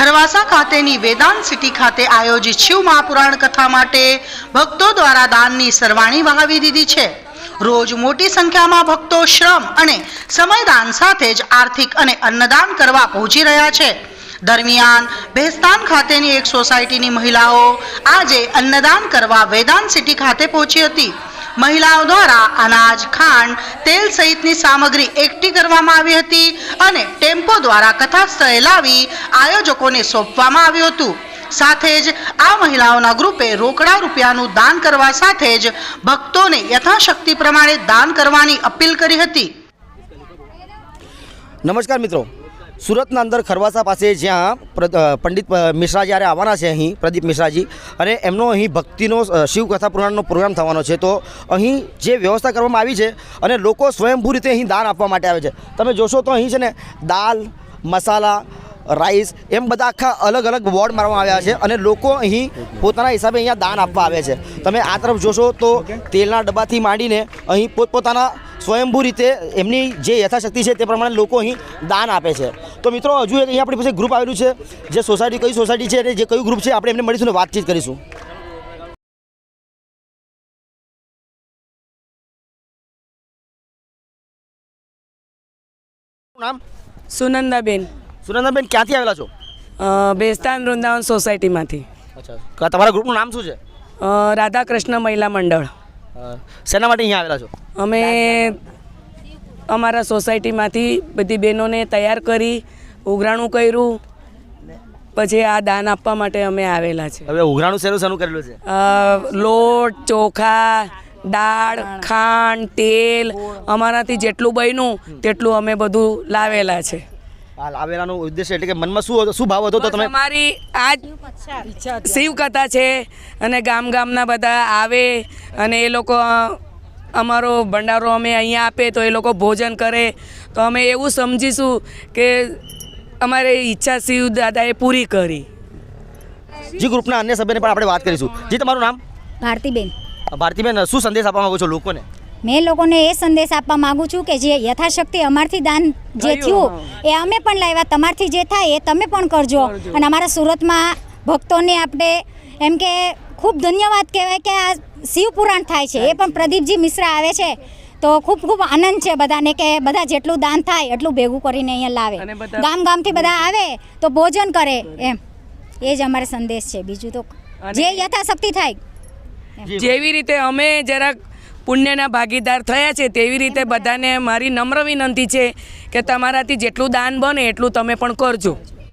ખરવાસા ખાતેની વેદાંત સિટી ખાતે આયોજિત શિવ મહાપુરાણ કથા માટે ભક્તો દ્વારા દાનની સરવાણી વહાવી દીધી છે. રોજ મોટી સંખ્યામાં ભક્તો શ્રમ અને સમયદાન સાથે જ આર્થિક અને અન્નદાન કરવા પહોંચી રહ્યા છે. દરમિયાન ભેસ્તાન ખાતેની એક સોસાયટીની મહિલાઓ આજે અન્નદાન કરવા વેદાંત સિટી ખાતે પહોંચી હતી. મહિલાઓ દ્વારા અનાજ, ખાંડ, તેલ સહિતની સામગ્રી એકઠી કરવામાં આવી હતી અને ટેમ્પો દ્વારા કથા લાવી આયોજકોને સોંપવામાં આવ્યું હતું. સાથે જ આ મહિલાઓના ગ્રુપે રોકડા રૂપિયાનું દાન કરવા સાથે જ ભક્તોને યથાશક્તિ પ્રમાણે દાન કરવાની અપીલ કરી હતી. નમસ્કાર મિત્રો. સુરતના અંદર ખરવાસા પાસે જ્યાં પંડિત મિશ્રા જ્યારે આવવાના છે અહીં, પ્રદીપ મિશ્રાજી, અને એમનો અહીં ભક્તિનો શિવકથા પુરાણનો પ્રોગ્રામ થવાનો છે. તો અહીં જે વ્યવસ્થા કરવામાં આવી છે અને લોકો સ્વયંભૂ રીતે અહીં દાન આપવા માટે આવે છે. તમે જોશો તો અહીં છે ને દાલ, મસાલા, રાઈસ એમ બધા આખા અલગ અલગ વોર્ડ મારવામાં આવ્યા છે અને લોકો અહીં પોતાના હિસાબે અહીંયા દાન આપવા આવે છે. તમે આ તરફ જોશો તો તેલના ડબ્બાથી માંડીને અહીં પોતપોતાના સ્વયંભૂ રીતે એમની જે યથાશક્તિ છે તે પ્રમાણે લોકો અહીં દાન આપે છે. તો મિત્રો હજુ એક અહીંયા આપણી પાસે ગ્રુપ આવેલું છે જે સોસાયટી કઈ સોસાયટી છે અને જે કયું ગ્રુપ છે આપણે એમને મળીશું ને વાતચીત કરીશું. નામ? સુનંદાબેન. સુનંદાબેન ક્યાંથી આવેલા છો? બેસ્તાન વૃંદાવન સોસાયટીમાંથી. અચ્છા તમારા ગ્રુપનું નામ શું છે? રાધા રાધાકૃષ્ણ મહિલા મંડળ. શેના માટે અહીંયા આવેલા છો? અમે અમારા સોસાયટીમાંથી બધી બહેનોને તૈયાર કરી ઉઘરાણું કર્યું. પછી આ દાન આપવા માટે અમે આવેલા છે. હવે ઉઘરાણું શેનું શેનું કરેલું છે? લોટ ચોખા દાળ ખાંડ તેલ અમારાથી જેટલું બન્યું તેટલું અમે બધું લાવેલા છે. લાવેલાનો ઉદ્દેશ્ય એટલે કે મનમાં શું શું ભાવ હતો તો તમે મારી આ શિવ કથા છે અને ગામ ગામના બધા આવે અને એ લોકો અમારો ભંડારો અમે અહીંયા આપે તો એ લોકો ભોજન કરે. તો અમે એવું સમજીશું કે અમારી ઈચ્છા શિવ દાદાએ પૂરી કરી. જી ગ્રુપના અન્ય સભ્યને પણ આપણે વાત કરીશું. જી તમારું નામ? ભારતીબેન. ભારતીબેન શું સંદેશ આપવા માંગો છો લોકોને? મેં લોકોને એ સંદેશ આપવા માંગુ છું કે જે યથાશક્તિ અમારથી દાન જે થયું, થયું એ અમે પણ લાવ્યા. તમારથી જે થાય એ તમે પણ કરજો. અને અમારા સુરતમાં ભક્તોને આપણે એમ કે ખૂબ ધન્યવાદ કહેવાય કે આ શિવપુરાણ થાય છે. એ પણ પ્રદીપજી મિશ્રા આવે છે. તો ખૂબ ખૂબ આનંદ છે બધાને કે બધા જેટલું દાન થાય એટલું ભેગું કરીને અહીંયા લાવે. ગામ ગામથી બધા આવે તો ભોજન કરે એમ. એ જ અમારો સંદેશ છે. બીજું તો જે યથાશક્તિ થાય. જેવી રીતે અમે જરાક પુણ્યના ભાગીદાર થયા છે તેવી રીતે બધાને મારી નમ્ર વિનંતી છે કે તમારાથી જેટલું દાન બને એટલું તમે પણ કરજો.